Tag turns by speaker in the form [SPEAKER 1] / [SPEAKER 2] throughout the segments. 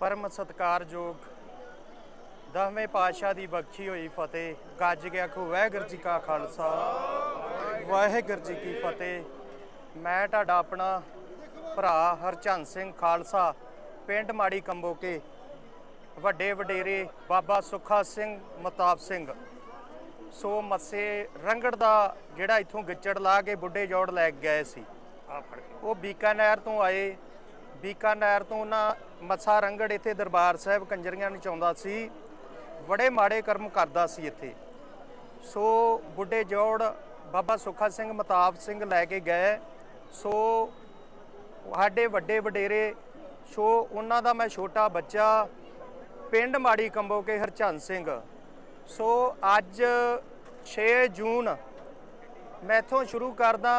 [SPEAKER 1] ਪਰਮ ਸਤਕਾਰਯੋਗ ਦਸਵੇਂ ਪਾਤਸ਼ਾਹ ਦੀ ਬਖਸ਼ੀ ਹੋਈ ਫਤਿਹ। ਗੱਜ ਗਿਆ ਖੂ ਵਾਹਿਗੁਰੂ ਜੀ ਕਾ ਖਾਲਸਾ, ਵਾਹਿਗੁਰੂ ਜੀ ਕੀ ਫਤਿਹ। ਮੈਂ ਤੁਹਾਡਾ ਆਪਣਾ ਭਰਾ ਹਰਚੰਦ ਸਿੰਘ ਖਾਲਸਾ, ਪਿੰਡ ਮਾੜੀ ਕੰਬੋਕੇ, ਵੱਡੇ ਵਡੇਰੇ ਬਾਬਾ ਸੁੱਖਾ ਸਿੰਘ ਮਤਾਬ ਸਿੰਘ। ਸੋ ਮੱਸੇ ਰੰਗੜ ਦਾ ਜਿਹੜਾ ਇੱਥੋਂ ਗਿੱਚੜ ਲਾ ਕੇ ਬੁੱਢੇ ਜੋੜ ਲੈ ਗਏ ਸੀ। ਉਹ ਬੀਕਾਨੇਰ ਤੋਂ ਆਏ। ਬੀਕਾਨੇਰ ਤੋਂ ਉਹਨਾਂ ਮੱਸਾ ਰੰਗੜ ਇੱਥੇ ਦਰਬਾਰ ਸਾਹਿਬ ਕੰਜਰੀਆਂ ਨਚਾਉਂਦਾ ਸੀ। ਬੜੇ ਮਾੜੇ ਕਰਮ ਕਰਦਾ ਸੀ ਇੱਥੇ। ਸੋ ਬੁੱਢੇ ਜੋੜ ਬਾਬਾ ਸੁੱਖਾ ਸਿੰਘ ਮਤਾਬ ਸਿੰਘ ਲੈ ਕੇ ਗਏ। ਸੋ ਸਾਡੇ ਵੱਡੇ ਵਡੇਰੇ, ਸੋ ਉਹਨਾਂ ਦਾ ਮੈਂ ਛੋਟਾ ਬੱਚਾ, ਪਿੰਡ ਮਾੜੀ ਕੰਬੋ ਕੇ ਹਰਚੰਦ ਸਿੰਘ। ਸੋ ਅੱਜ 6 ਜੂਨ ਮੈਥੋਂ ਸ਼ੁਰੂ ਕਰਦਾ।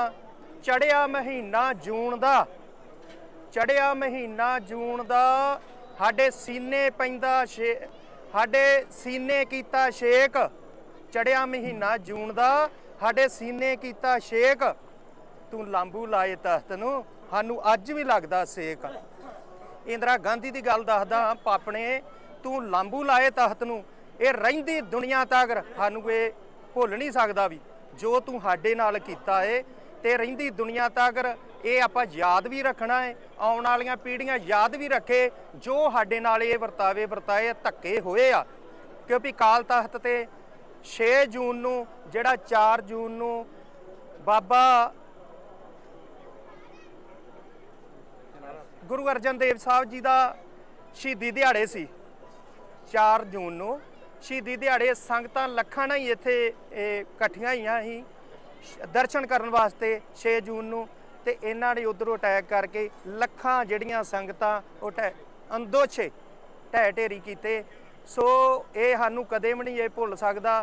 [SPEAKER 1] ਚੜਿਆ ਮਹੀਨਾ ਜੂਨ ਦਾ। ਚੜਿਆ ਮਹੀਨਾ ਜੂਨ ਦਾ, ਸਾਡੇ ਸੀਨੇ ਪੈਂਦਾ ਸਾਡੇ ਸੀਨੇ ਕੀਤਾ ਛੇਕ, ਚੜਿਆ ਮਹੀਨਾ ਜੂਨ ਦਾ, ਸਾਡੇ ਸੀਨੇ ਕੀਤਾ ਛੇਕ। ਤੂੰ ਲਾਂਬੂ ਲਾਏ ਤਖਤ ਨੂੰ, ਸਾਨੂੰ ਅੱਜ ਵੀ ਲੱਗਦਾ ਸੇਕ। ਇੰਦਰਾ ਗਾਂਧੀ ਦੀ ਗੱਲ ਦੱਸਦਾ ਪਾਪਣੇ, ਤੂੰ ਲਾਂਬੂ ਲਾਏ ਤਖਤ ਨੂੰ, ਇਹ ਰਹਿੰਦੀ ਦੁਨੀਆ ਤੱਕ, ਸਾਨੂੰ ਇਹ ਭੁੱਲ ਨਹੀਂ ਸਕਦਾ ਵੀ, ਜੋ ਤੂੰ ਸਾਡੇ ਨਾਲ ਕੀਤਾ ਏ ਤੇ ਰਹਿੰਦੀ ਦੁਨੀਆ ਤੱਕ ਇਹ ਆਪਾਂ ਯਾਦ ਵੀ ਰੱਖਣਾ ਹੈ, ਆਉਣ ਵਾਲੀਆਂ ਪੀੜ੍ਹੀਆਂ ਯਾਦ ਵੀ ਰੱਖੇ, ਜੋ ਸਾਡੇ ਨਾਲ ਇਹ ਵਰਤਾਵੇ ਵਰਤਾਏ ਧੱਕੇ ਹੋਏ ਆ। ਕਿਉਂਕਿ ਕਾਲ ਤਖਤ ਤੇ 6 ਜੂਨ ਨੂੰ, ਜਿਹੜਾ 4 ਜੂਨ ਨੂੰ ਬਾਬਾ ਗੁਰੂ ਅਰਜਨ ਦੇਵ ਸਾਹਿਬ ਜੀ ਦਾ ਸ਼ਹੀਦੀ ਦਿਹਾੜੇ ਸੀ। 4 ਜੂਨ ਨੂੰ ਸ਼ਹੀਦੀ ਦਿਹਾੜੇ, ਸੰਗਤਾਂ ਲੱਖਾਂ ਨਾਲ ਹੀ ਇੱਥੇ, ਇਹ ਇਕੱਠੀਆਂ ਹੋਈਆਂ ਸੀ। ਦਰਸ਼ਨ ਕਰਨ ਵਾਸਤੇ 6 ਜੂਨ ਨੂੰ ਤੇ ਇਹਨਾਂ ਨੇ ਉਧਰੋਂ ਅਟੈਕ ਕਰਕੇ ਲੱਖਾਂ ਜਿਹੜੀਆਂ ਸੰਗਤਾਂ ਉਹ ਟੈ ਅੰਦੋਛੇ ਢਹਿ ਢੇਰੀ ਕੀਤੇ। ਸੋ ਇਹ ਸਾਨੂੰ ਕਦੇ ਵੀ ਨਹੀਂ ਇਹ ਭੁੱਲ ਸਕਦਾ।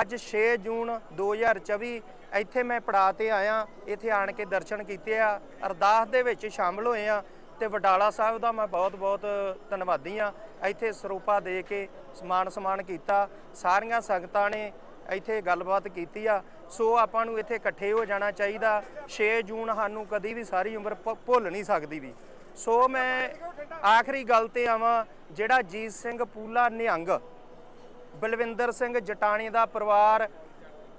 [SPEAKER 1] ਅੱਜ 6 ਜੂਨ 2024 ਇੱਥੇ ਮੈਂ ਪੜਾ ਤੇ ਆਇਆ, ਇੱਥੇ ਆਣ ਕੇ ਦਰਸ਼ਨ ਕੀਤੇ ਆ, ਅਰਦਾਸ ਦੇ ਵਿੱਚ ਸ਼ਾਮਲ ਹੋਏ ਆ ਤੇ ਵਡਾਲਾ ਸਾਹਿਬ ਦਾ ਮੈਂ ਬਹੁਤ-ਬਹੁਤ ਧੰਨਵਾਦੀ ਆ। ਇੱਥੇ ਸਰੂਪਾ ਦੇ ਕੇ ਸਮਾਨ ਸਮਾਨ ਕੀਤਾ। ਸਾਰੀਆਂ ਸੰਗਤਾਂ ਨੇ ਇੱਥੇ ਗੱਲਬਾਤ ਕੀਤੀ ਆ। ਸੋ ਆਪਾਂ ਨੂੰ ਇੱਥੇ ਇਕੱਠੇ ਹੋ ਜਾਣਾ ਚਾਹੀਦਾ। 6 ਜੂਨ ਸਾਨੂੰ ਕਦੀ ਵੀ ਸਾਰੀ ਉਮਰ ਭ- ਭੁੱਲ ਨਹੀਂ ਸਕਦੀ ਵੀ। ਸੋ ਮੈਂ ਆਖਰੀ ਗੱਲ ਤੇ ਆਵਾਂ, ਜਿਹੜਾ ਜੀਤ ਸਿੰਘ ਪੂਲਾ ਨਿਹੰਗ, ਬਲਵਿੰਦਰ ਸਿੰਘ ਜਟਾਣੀ ਦਾ ਪਰਿਵਾਰ,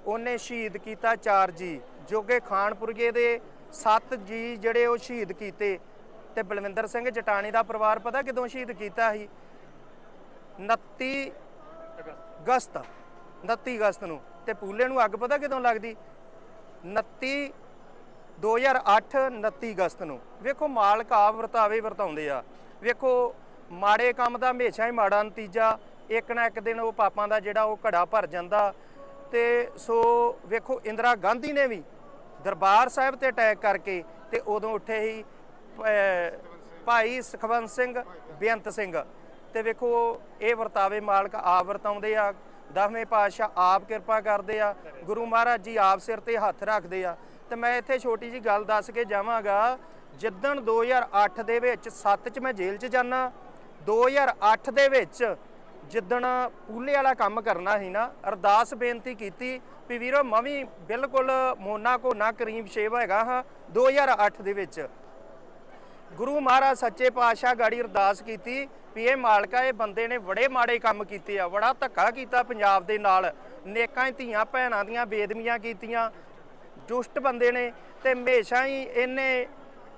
[SPEAKER 1] ਉਹਨੇ ਸ਼ਹੀਦ ਕੀਤਾ ਚਾਰ ਜੀ। ਜੋ ਕਿ ਖਾਨਪੁਰਗੇ ਦੇ ਸੱਤ ਜੀ ਜਿਹੜੇ ਉਹ ਸ਼ਹੀਦ ਕੀਤੇ। ਤੇ ਬਲਵਿੰਦਰ ਸਿੰਘ ਜਟਾਣੀ ਦਾ ਪਰਿਵਾਰ ਪਤਾ ਕਿਦੋਂ ਸ਼ਹੀਦ ਕੀਤਾ ਸੀ? 29 ਅਗਸਤ। 29 ਅਗਸਤ ਨੂੰ। ਤੇ ਪੂਲੇ ਨੂੰ ਅੱਗ ਪਤਾ ਕਿਦੋਂ ਲੱਗਦੀ? 29 2008 29 ਅਗਸਤ ਨੂੰ। ਵੇਖੋ ਮਾਲਕ ਆਪ ਵਰਤਾਵੇ ਵਰਤਾਉਂਦੇ ਆ। ਵੇਖੋ ਮਾੜੇ ਕੰਮ ਦਾ ਹਮੇਸ਼ਾ ਹੀ ਮਾੜਾ ਨਤੀਜਾ। ਇੱਕ ਨਾ ਇੱਕ ਦਿਨ ਉਹ ਪਾਪਾਂ ਦਾ ਜਿਹੜਾ ਉਹ ਘੜਾ ਭਰ ਜਾਂਦਾ। ਤੇ ਸੋ ਵੇਖੋ ਇੰਦਰਾ ਗਾਂਧੀ ਨੇ ਵੀ ਦਰਬਾਰ ਸਾਹਿਬ ਤੇ ਅਟੈਕ ਕਰਕੇ ਤੇ ਉਦੋਂ ਉੱਠੇ ਹੀ ਭਾਈ ਸੁਖਵੰਤ ਸਿੰਘ, ਬੇਅੰਤ ਸਿੰਘ। ਤੇ ਵੇਖੋ ਇਹ ਵਰਤਾਵੇ ਮਾਲਕ ਆਪ ਵਰਤਾਉਂਦੇ ਆ। ਦਸਵੇਂ ਪਾਤਸ਼ਾਹ ਆਪ ਕਿਰਪਾ ਕਰਦੇ ਆ, ਗੁਰੂ ਮਹਾਰਾਜ ਜੀ ਆਪ ਸਿਰ ਤੇ ਹੱਥ ਰੱਖਦੇ ਆ। ਤੇ ਮੈਂ ਇੱਥੇ ਛੋਟੀ ਜੀ ਗੱਲ ਦੱਸ ਕੇ ਜਾਵਾਂਗਾ, ਜਿੱਦਣ 2008 ਦੇ ਵਿੱਚ 7 ਚ ਮੈਂ ਜੇਲ੍ਹ 'ਚ ਜਾਣਾ 2008 ਦੇ ਵਿੱਚ ਜਿੱਦਣ ਪੂਲੇ ਵਾਲਾ ਕੰਮ ਕਰਨਾ ਸੀ ਨਾ, ਅਰਦਾਸ ਬੇਨਤੀ ਕੀਤੀ ਵੀ ਵੀਰੋ ਮੈਂ ਵੀ ਬਿਲਕੁਲ ਮੋਨਾ ਕੋ ਨਾ ਕਰੀਮ ਸ਼ੇਵ ਹੈਗਾ ਹਾਂ 2008 ਦੇ ਵਿੱਚ। ਗੁਰੂ ਮਹਾਰਾਜ ਸੱਚੇ ਪਾਤਸ਼ਾਹ ਗਾੜੀ ਅਰਦਾਸ ਕੀਤੀ ਵੀ ਇਹ ਮਾਲਕਾ, ਇਹ ਬੰਦੇ ਨੇ ਬੜੇ ਮਾੜੇ ਕੰਮ ਕੀਤੇ ਆ, ਬੜਾ ਧੱਕਾ ਕੀਤਾ ਪੰਜਾਬ ਦੇ ਨਾਲ। ਨੇਕਾਂ ਹੀ ਧੀਆਂ ਭੈਣਾਂ ਦੀਆਂ ਬੇਦਮੀਆਂ ਕੀਤੀਆਂ, ਦੁਸ਼ਟ ਬੰਦੇ ਨੇ ਤੇ ਹਮੇਸ਼ਾ ਹੀ ਇਹਨੇ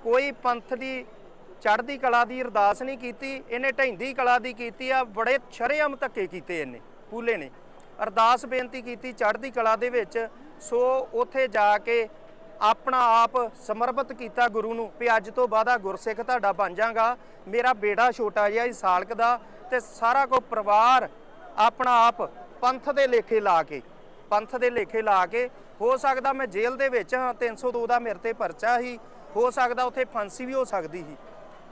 [SPEAKER 1] ਕੋਈ ਪੰਥ ਦੀ, ਚੜ੍ਹਦੀ ਕਲਾ ਦੀ ਅਰਦਾਸ ਨਹੀਂ ਕੀਤੀ, ਇਹਨੇ ਢੈਂਦੀ ਕਲਾ ਦੀ ਕੀਤੀ ਆ, ਬੜੇ ਸ਼ਰੇਆਮ ਧੱਕੇ ਕੀਤੇ ਇਹਨੇ, ਪੂਲੇ ਨੇ। ਅਰਦਾਸ ਬੇਨਤੀ ਕੀਤੀ ਚੜ੍ਹਦੀ ਕਲਾ ਦੇ ਵਿੱਚ, ਸੋ ਉੱਥੇ ਜਾ ਕੇ ਆਪਣਾ ਆਪ ਸਮਰਪਿਤ ਕੀਤਾ ਗੁਰੂ ਨੂੰ ਵੀ ਅੱਜ ਤੋਂ ਬਾਅਦ ਆ ਗੁਰਸਿੱਖ ਤੁਹਾਡਾ ਬਣ ਜਾਗਾ। ਮੇਰਾ ਬੇੜਾ ਛੋਟਾ ਜਿਹਾ ਹੀ ਸਾਲਕ ਦਾ ਤੇ ਸਾਰਾ ਕੋ ਪਰਿਵਾਰ ਆਪਣਾ ਆਪ ਪੰਥ ਦੇ ਲੇਖੇ ਲਾ ਕੇ, ਪੰਥ ਦੇ ਲੇਖੇ ਲਾ ਕੇ, ਹੋ ਸਕਦਾ ਮੈਂ ਜੇਲ੍ਹ ਦੇ ਵਿੱਚ ਹਾਂ 302 ਦਾ ਮੇਰੇ ਤੇ ਪਰਚਾ ਸੀ। ਹੋ ਸਕਦਾ ਉੱਥੇ ਫਾਂਸੀ ਵੀ ਹੋ ਸਕਦੀ ਸੀ।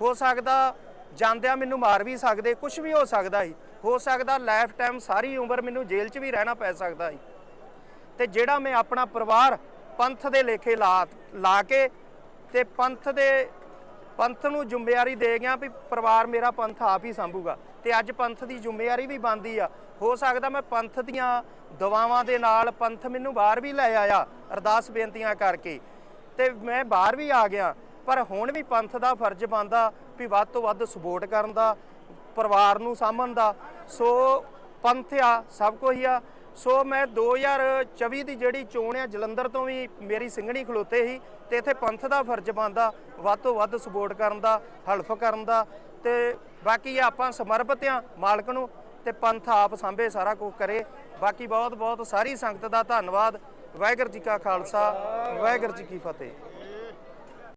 [SPEAKER 1] ਹੋ ਸਕਦਾ ਜਾਂਦਿਆਂ ਮੈਨੂੰ ਮਾਰ ਵੀ ਸਕਦੇ ਕੁਝ ਵੀ ਹੋ ਸਕਦਾ ਸੀ। ਹੋ ਸਕਦਾ ਲਾਈਫ ਟਾਈਮ ਸਾਰੀ ਉਮਰ ਮੈਨੂੰ ਜੇਲ੍ਹ 'ਚ ਵੀ ਰਹਿਣਾ ਪੈ ਸਕਦਾ ਸੀ। ਤੇ ਜਿਹੜਾ ਮੈਂ ਆਪਣਾ ਪਰਿਵਾਰ ਪੰਥ ਦੇ ਲੇਖੇ ਲਾ ਲਾ ਕੇ ਤੇ ਪੰਥ ਦੇ ਪੰਥ ਨੂੰ ਜ਼ਿੰਮੇਵਾਰੀ ਦੇ ਗਿਆ ਵੀ ਪਰਿਵਾਰ ਮੇਰਾ ਪੰਥ ਆਪ ਹੀ ਸੰਭੂਗਾ ਤੇ ਅੱਜ ਪੰਥ ਦੀ ਜ਼ਿੰਮੇਵਾਰੀ ਵੀ ਬਣਦੀ ਆ। ਹੋ ਸਕਦਾ ਮੈਂ ਪੰਥ ਦੀਆਂ ਦੁਆਵਾਂ ਦੇ ਨਾਲ ਪੰਥ ਮੈਨੂੰ ਬਾਹਰ ਵੀ ਲੈ ਆਇਆ, ਅਰਦਾਸ ਬੇਨਤੀਆਂ ਕਰਕੇ। ਤੇ ਮੈਂ ਬਾਹਰ ਵੀ ਆ ਗਿਆ, ਪਰ ਹੁਣ ਵੀ ਪੰਥ ਦਾ ਫਰਜ਼ ਬਣਦਾ ਵੀ ਵੱਧ ਤੋਂ ਵੱਧ ਸਪੋਰਟ ਕਰਨ ਦਾ, ਪਰਿਵਾਰ ਨੂੰ ਸਾਂਭਣ ਦਾ। ਸੋ ਪੰਥ ਆ, ਸਭ ਕੁਝ ਆ। ਸੋ ਮੈਂ 2024 ਦੀ ਜਿਹੜੀ ਚੋਣ ਆ, ਜਲੰਧਰ ਤੋਂ ਵੀ ਮੇਰੀ ਸਿੰਘਣੀ ਖਲੋਤੇ ਸੀ ਤੇ ਇੱਥੇ ਪੰਥ ਦਾ ਫਰਜ਼ ਬਣਦਾ, ਵੱਧ ਤੋਂ ਵੱਧ ਸਪੋਰਟ ਕਰਨ ਦਾ ਹਲਫ ਕਰਨ ਦਾ ਤੇ ਬਾਕੀ ਆਪਾਂ ਸਮਰਪਿਤ ਆ ਮਾਲਕ ਨੂੰ ਤੇ ਪੰਥ ਆਪ ਸਾਂਭੇ, ਸਾਰਾ ਕੁਝ ਕਰੇ। ਬਾਕੀ ਬਹੁਤ ਬਹੁਤ ਸਾਰੀ ਸੰਗਤ ਦਾ ਧੰਨਵਾਦ। ਵਾਹਿਗੁਰੂ ਜੀ ਕਾ ਖਾਲਸਾ, ਵਾਹਿਗੁਰੂ ਜੀ ਕੀ ਫਤਿਹ।